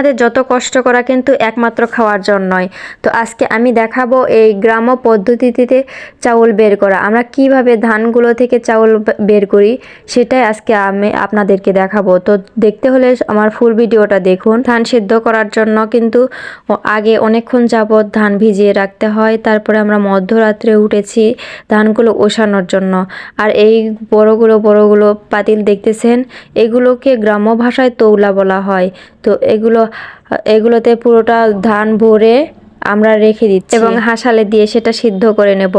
আমাদের যত কষ্ট করা কিন্তু একমাত্র খাওয়ার জন্যই। তো আজকে আমি দেখাবো এই গ্রাম্য পদ্ধতিতে চাউল বের করা। আমরা কীভাবে ধানগুলো থেকে চাউল বের করি সেটাই আজকে আমি আপনাদেরকে দেখাবো। তো দেখতে হলে আমার ফুল ভিডিওটা দেখুন। ধান সিদ্ধ করার জন্য কিন্তু আগে অনেকক্ষণ যাবৎ ধান ভিজিয়ে রাখতে হয়। তারপরে আমরা মধ্যরাত্রে উঠেছি ধানগুলো ওষানোর জন্য। আর এই বড়গুলো বড়গুলো পাতিল দেখতেছেন? এগুলোকে গ্রাম্য ভাষায় তৌলা বলা হয়। তো এগুলো এগুলোতে পুরোটা ধান ভরে আমরা রেখে দিচ্ছি। এবং হাসালে দিয়ে সেটা সিদ্ধ করে নেব।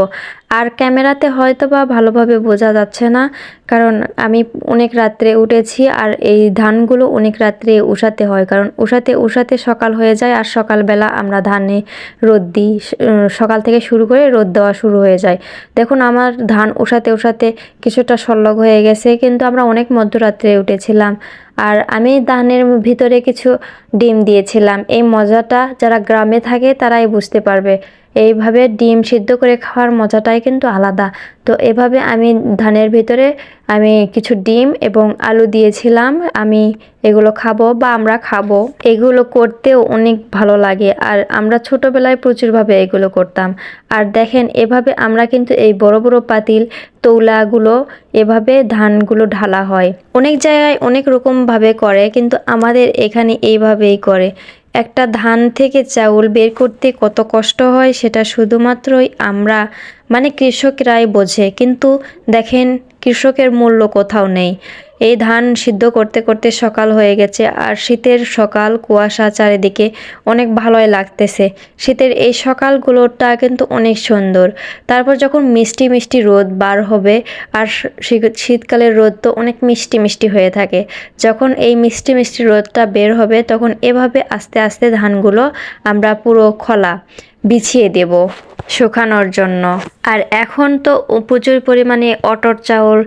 আর ক্যামেরাতে হয়তো বা ভালোভাবে বোঝা যাচ্ছে না, কারণ আমি অনেক রাত্রে উঠেছি আর এই ধানগুলো অনেক রাত্রে উষাতে হয়, কারণ উষাতে উষাতে সকাল হয়ে যায় আর সকালবেলা আমরা ধানে রোদ দিই সকাল থেকে শুরু করে রোদ দেওয়া শুরু হয়ে যায়। দেখুন আমার ধান উষাতে উষাতে কিছুটা সল্লগ হয়ে গেছে, কিন্তু আমরা অনেক মধ্যরাত্রে উঠেছিলাম আর আমি ধানের ভিতরে কিছু ডিম দিয়েছিলাম। এই মজাটা যারা গ্রামে থাকে তারাই বুঝতে পারবে। এইভাবে ডিম সিদ্ধ করে খাওয়ার মজাটাই কিন্তু আলাদা। তো এভাবে আমি ধানের ভিতরে আমি কিছু ডিম এবং আলু দিয়েছিলাম, আমি এগুলো খাব বা আমরা খাব। এগুলো করতেও অনেক ভালো লাগে আর আমরা ছোটোবেলায় প্রচুরভাবে এগুলো করতাম। আর দেখেন, এভাবে আমরা কিন্তু এই বড় বড় পাতিল, তৌলাগুলো, এভাবে ধানগুলো ঢালা হয়। অনেক জায়গায় অনেক রকমভাবে করে, কিন্তু আমাদের এখানে এইভাবেই করে। একটা ধান থেকে চাউল বের করতে কত কষ্ট হয় সেটা শুধুমাত্রই আমরা মানে কৃষকরাই বোঝে। কিন্তু দেখেন, কৃষকের মূল্য কোথাও নেই। এই ধান সিদ্ধ করতে করতে সকাল হয়ে গেছে, আর শীতের সকাল কুয়াশা চারিদিকে অনেক ভালোই লাগতেছে। শীতের এই সকালগুলোটা কিন্তু অনেক সুন্দর। তারপর যখন মিষ্টি মিষ্টি রোদ বার হবে, আর শীতকালের রোদ তো অনেক মিষ্টি মিষ্টি হয়ে থাকে, যখন এই মিষ্টি মিষ্টি রোদটা বের হবে, তখন এভাবে আস্তে আস্তে ধানগুলো আমরা পুরো খলা বিছিয়ে দেব শুকানোর জন্য। আর এখন তো প্রচুর পরিমাণে অটর চাউল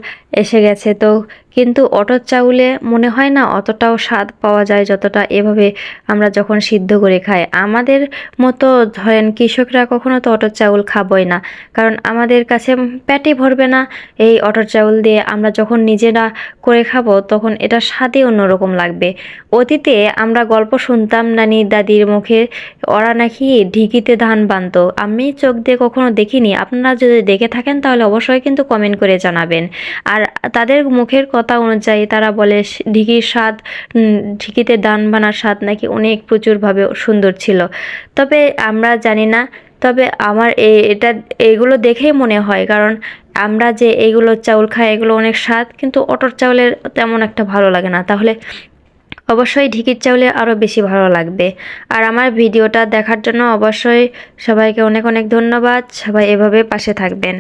এসে গেছে তো, কিন্তু অটর চাউলে মনে হয় না অতটাও স্বাদ পাওয়া যায় যতটা এভাবে আমরা যখন সিদ্ধ করে খাই। আমাদের মতো ধরেন কৃষকরা কখনো তো অটর চাউল খাবই না, কারণ আমাদের কাছে পেটে ভরবে না এই অটর চাউল দিয়ে আমরা যখন নিজেরা করে খাব তখন এটা স্বাদই অন্যরকম লাগবে। অতীতে আমরা গল্প শুনতাম নানি দাদির মুখে, ওরা নাকি ঢিকিতে ধান বানতো। আমি চোখ দিয়ে কখনো দেখিনি। আপনারা যদি দেখে থাকেন, তাহলে অবশ্যই কিন্তু কমেন্ট করে জানাবেন। আর তাদের মুখের কথা অনুযায়ী তারা বলে ঢিকির স্বাদ ঢিকিতে দান বানার স্বাদ নাকি অনেক প্রচুরভাবে সুন্দর ছিল। তবে আমরা জানি না, তবে আমার এটা, এগুলো দেখেই মনে হয়। কারণ আমরা যে এইগুলো চাউল খাই, এগুলো অনেক স্বাদ, কিন্তু অটর চাউলের তেমন একটা ভালো লাগে না। তাহলে অবশ্যই ঢিকির চাউলে আরও বেশি ভালো লাগবে। আর আমার ভিডিওটা দেখার জন্য অবশ্যই সবাইকে অনেক অনেক ধন্যবাদ। সবাই এভাবে পাশে থাকবেন।